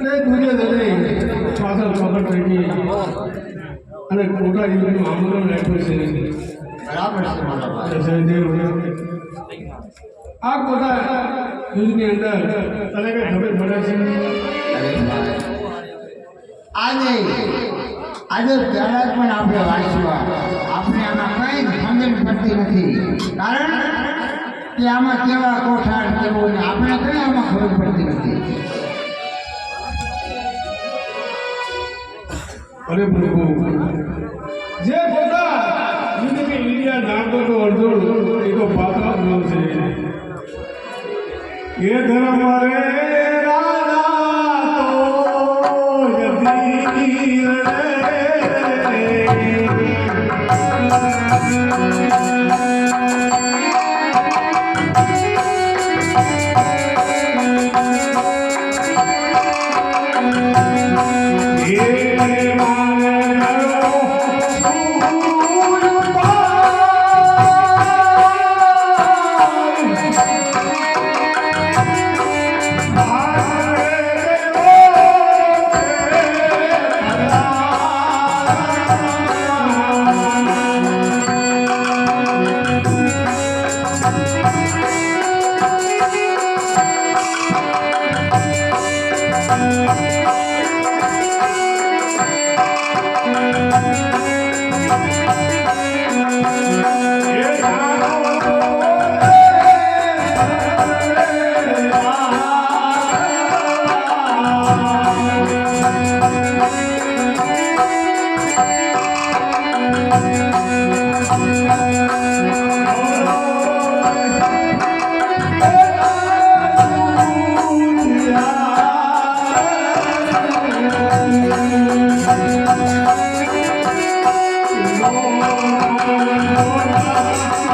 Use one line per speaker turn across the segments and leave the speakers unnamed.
અને દુનિયા દરે પાછળ ખબર થઈ અને ખોટા યુગનું આંદોલન રાખ્યું છે. આ ખોટા યુગની અંદર તને ખબર પડે છે?
આજે આજે પહેલા પણ આપણે વાંચવા આપણે આમાં કઈ સમજણ પડતી નથી. કારણ કે આમાં કેવા કોઠાર કેવું આપણે કઈ આમાં ખબર પડતી નથી.
જે ખોટા યુગની ઇન્ડિયા જાણતો તો એ તો પાત્ર છે. એ ધર્મ રે
Música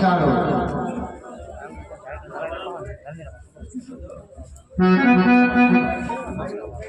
સારું